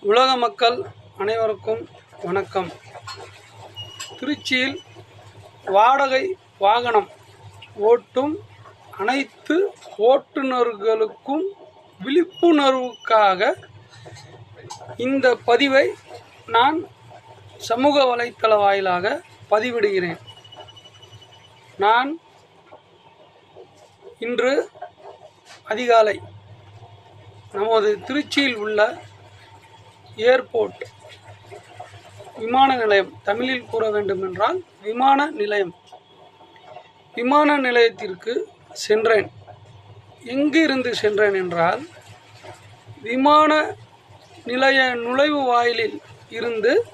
உலக மக்கள் அனைவருக்கும் வணக்கம். திருச்சியில் வாடகை வாகனம் ஓட்டும் அனைத்து ஓட்டுநர்களுக்கும் விழிப்புணர்வுக்காக இந்த பதிவை நான் சமூக வலைத்தள வாயிலாக பதிவிடுகிறேன். நான் இன்று அதிகாலை நமது திருச்சியில் உள்ள ஏர்போர்ட். விமான நிலையம். தமிழில் கூற வேண்டுமென்றால் விமான நிலையம். விமான நிலையத்திற்கு சென்றேன். எங்கு இருந்து சென்றேன் என்றால் விமான நிலைய நுழைவு வாயிலில் இருந்து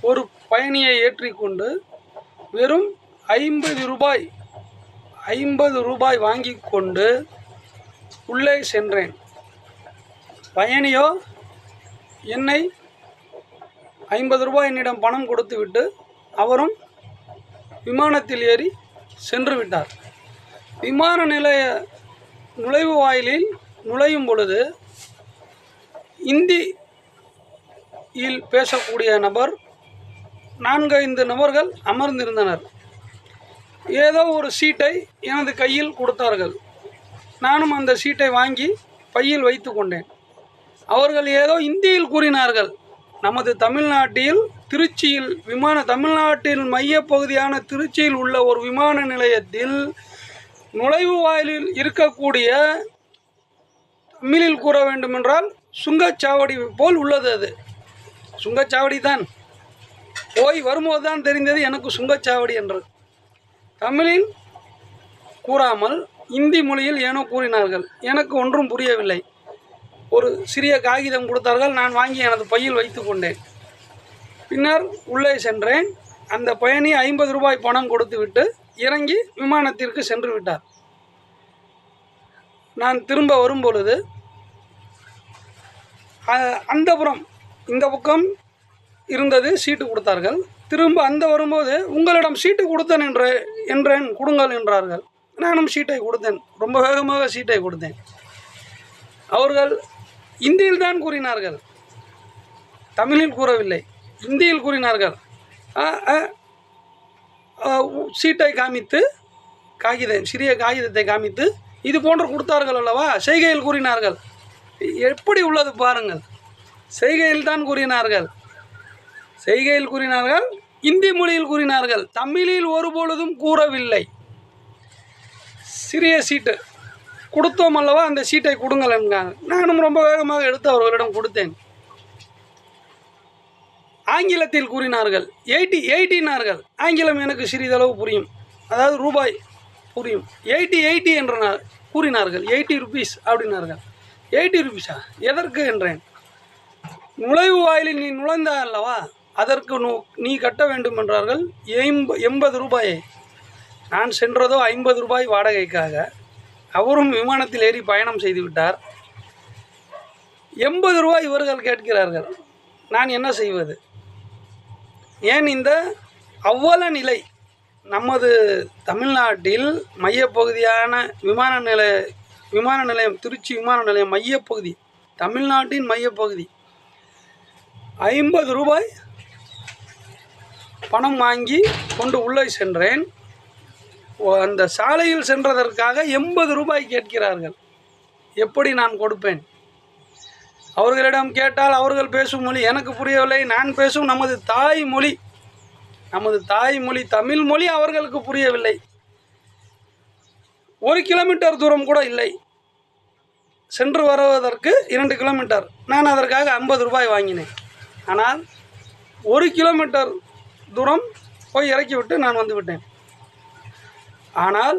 ஒரு பயணியை ஏற்றிக்கொண்டு வெறும் ஐம்பது ரூபாய் ஐம்பது ரூபாய் வாங்கி கொண்டு உள்ளே சென்றேன். பயணியோ என்னை ஐம்பது ரூபாய் என்னிடம் பணம் கொடுத்துவிட்டு அவரும் விமானத்தில் ஏறி சென்று விட்டார். விமான நிலைய நுழைவு வாயிலில் நுழையும் பொழுது இந்தியில் பேசக்கூடிய நபர் நான்கைந்து நபர்கள் அமர்ந்திருந்தனர். ஏதோ ஒரு சீட்டை எனது கையில் கொடுத்தார்கள். நானும் அந்த சீட்டை வாங்கி பையில் வைத்து கொண்டேன். அவர்கள் ஏதோ இந்தியில் கூறினார்கள். நமது தமிழ்நாட்டில் திருச்சியில் விமான தமிழ்நாட்டின் மையப்பகுதியான திருச்சியில் உள்ள ஒரு விமான நிலையத்தில் நுழைவு வாயிலில் இருக்கக்கூடிய தமிழில் கூற வேண்டுமென்றால் சுங்கச்சாவடி போல் உள்ளது அது. சுங்கச்சாவடி தான். போய் வரும்போது தான் தெரிந்தது எனக்கு சுங்கச்சாவடி என்று. தமிழில் கூறாமல் இந்தி மொழியில் ஏனோ கூறினார்கள். எனக்கு ஒன்றும் புரியவில்லை. ஒரு சிறிய காகிதம் கொடுத்தார்கள். நான் வாங்கி எனது பையில் வைத்து கொண்டேன். பின்னர் உள்ளே சென்றேன். அந்த பயணி ஐம்பது ரூபாய் பணம் கொடுத்துவிட்டு இறங்கி விமானத்திற்கு சென்று விட்டார். நான் திரும்ப வரும் பொழுது அ- அந்தபுரம் இந்த பக்கம் இருந்தது சீட்டு கொடுத்தார்கள். திரும்ப அந்த வரும்போது உங்களிடம் சீட்டு கொடுத்தேன் என்ற என்றேன் கொடுங்கள் என்றார்கள். நானும் சீட்டை கொடுத்தேன். ரொம்ப வேகமாக சீட்டை கொடுத்தேன். அவர்கள் இந்தியில் தான் கூறினார்கள். தமிழில் கூறவில்லை. இந்தியில் கூறினார்கள். ஆ, ஆ, உ- சீட்டை காமித்து காகிதம் சிறிய காகிதத்தை காமித்து இது போன்று கொடுத்தார்கள் அல்லவா? செய்கையில் கூறினார்கள். எப்படி உள்ளது பாருங்கள். செய்கையில் தான் கூறினார்கள். செய்கையில் கூறினார்கள் இந்தி மொழியில் கூறினார்கள். தமிழில் ஒருபொழுதும் கூறவில்லை. சிறிய சீட்டு. கொடுத்தோம் அல்லவா? அந்த சீட்டை கொடுங்கள் என்றாங்க நானும் ரொம்ப வேகமாக எடுத்து அவர்களிடம் கொடுத்தேன். ஆங்கிலத்தில் கூறினார்கள். எயிட்டி எயிட்டினார்கள். ஆங்கிலம் எனக்கு சிறிதளவு புரியும். அதாவது ரூபாய் புரியும். எயிட்டி எயிட்டி என்ற கூறினார்கள். எயிட்டி ருபீஸ் அப்படின்னார்கள். எயிட்டி ருபீஸா எதற்கு என்றேன். நுழைவு வாயிலில் நீ நுழைந்தா அல்லவா? அதற்கு நீ கட்ட வேண்டும் என்றார்கள். எண்ப எண்பது ரூபாயை. நான் சென்றதோ ஐம்பது ரூபாய் வாடகைக்காக. அவரும் விமானத்தில் ஏறி பயணம் செய்துவிட்டார் எண்பது ரூபாய் இவர்கள் கேட்கிறார்கள். நான் என்ன செய்வது? ஏன் இந்த அவ்வள நிலை நமது தமிழ்நாட்டில் மையப்பகுதியான விமான நிலைய விமான நிலையம் திருச்சி விமான நிலையம் மையப்பகுதி தமிழ்நாட்டின் மையப்பகுதி. ஐம்பது ரூபாய் பணம் வாங்கி கொண்டு உள்ளே சென்றேன். அந்த சாலையில் சென்றதற்காக எண்பது ரூபாய் கேட்கிறார்கள். எப்படி நான் கொடுப்பேன்? அவர்களிடம் கேட்டால் அவர்கள் பேசும் மொழி எனக்கு புரியவில்லை நான் பேசும் நமது தாய் மொழி நமது தாய் மொழி தமிழ் மொழி அவர்களுக்கு புரியவில்லை. ஒரு கிலோமீட்டர் தூரம் கூட இல்லை. சென்று வருவதற்கு இரண்டு கிலோமீட்டர். நான் அதற்காக ஐம்பது ரூபாய் வாங்கினேன். ஆனால் ஒரு கிலோமீட்டர் தூரம் போய் இறக்கிவிட்டு நான் வந்துவிட்டேன் ஆனால்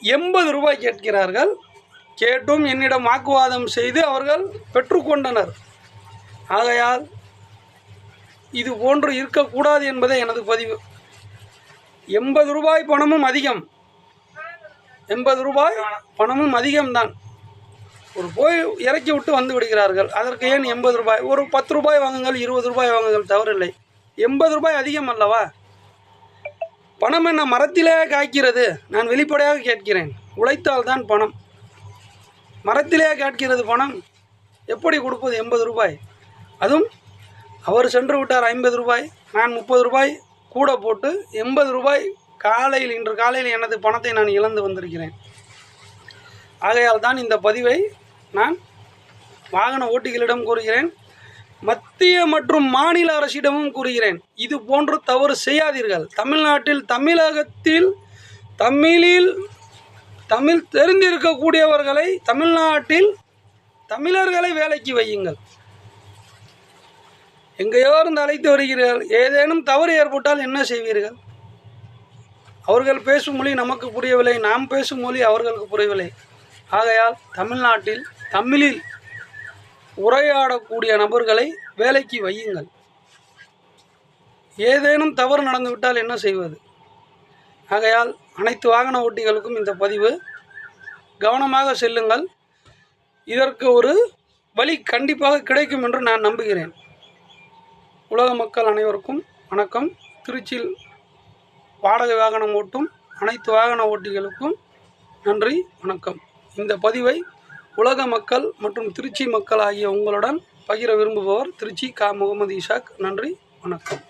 எண்பது ரூபாய் கேட்கிறார்கள். கேட்டும் என்னிடம் வாக்குவாதம் செய்து அவர்கள் பெற்றுக்கொண்டனர். ஆகையால் இது போன்று இருக்கக்கூடாது என்பதே எனது பதிவு. எண்பது ரூபாய் பணமும் அதிகம். எண்பது ரூபாய் பணமும் அதிகம்தான். ஒரு போய் இறக்கி விட்டு வந்து விடுகிறார்கள். அதற்கு ஏன் எண்பது ரூபாய்? ஒரு பத்து ரூபாய் வாங்குங்கள் இருபது ரூபாய் வாங்குங்கள் தவறில்லை. எண்பது ரூபாய் அதிகம் அல்லவா? பணம் என்ன மரத்திலே காய்க்கிறது? நான் வெளிப்படையாக கேட்கிறேன். உழைத்தால் தான் பணம். மரத்திலே காய்க்கிறது பணம். எப்படி கொடுப்பது? எண்பது ரூபாய். அதுவும் அவர் சென்று விட்டார் ஐம்பது ரூபாய். நான் முப்பது ரூபாய் கூட போட்டு எண்பது ரூபாய் காலையில் இன்று காலையில் எனது பணத்தை நான் இழந்து வந்திருக்கிறேன். ஆகையால் தான் இந்த பதிவை நான் வாகன ஓட்டிகளிடம் கூறுகிறேன். மத்திய மற்றும் மாநில அரசிடமும் கூறுகிறேன். இது போன்று தவறு செய்யாதீர்கள். தமிழ்நாட்டில் தமிழகத்தில் தமிழில் தமிழ் தெரிந்திருக்கக்கூடியவர்களை தமிழ்நாட்டில் தமிழர்களை வேலைக்கு வையுங்கள். எங்கேயோ இருந்து அழைத்து வருகிறீர்கள். ஏதேனும் தவறு ஏற்பட்டால் என்ன செய்வீர்கள்? அவர்கள் பேசும் மொழி நமக்கு புரியவில்லை நாம் பேசும் மொழி அவர்களுக்கு புரியவில்லை. ஆகையால் தமிழ்நாட்டில் தமிழில் உரையாடக்கூடிய நபர்களை வேலைக்கு வையுங்கள். ஏதேனும் தவறு நடந்துவிட்டால் என்ன செய்வது? ஆகையால் அனைத்து வாகன ஓட்டிகளுக்கும் இந்த பதிவு கவனமாக செல்லுங்கள். இதற்கு ஒரு வழி கண்டிப்பாக கிடைக்கும் என்று நான் நம்புகிறேன். உலக மக்கள் அனைவருக்கும் வணக்கம். திருச்சியில் வாடகை வாகனம் ஓட்டும் அனைத்து வாகன ஓட்டிகளுக்கும் நன்றி வணக்கம். இந்த பதிவை உலக மக்கள் மற்றும் திருச்சி மக்கள் ஆகிய உங்களுடன் பகிர விரும்புபவர் திருச்சி கா. முகமது இஷாக். நன்றி வணக்கம்.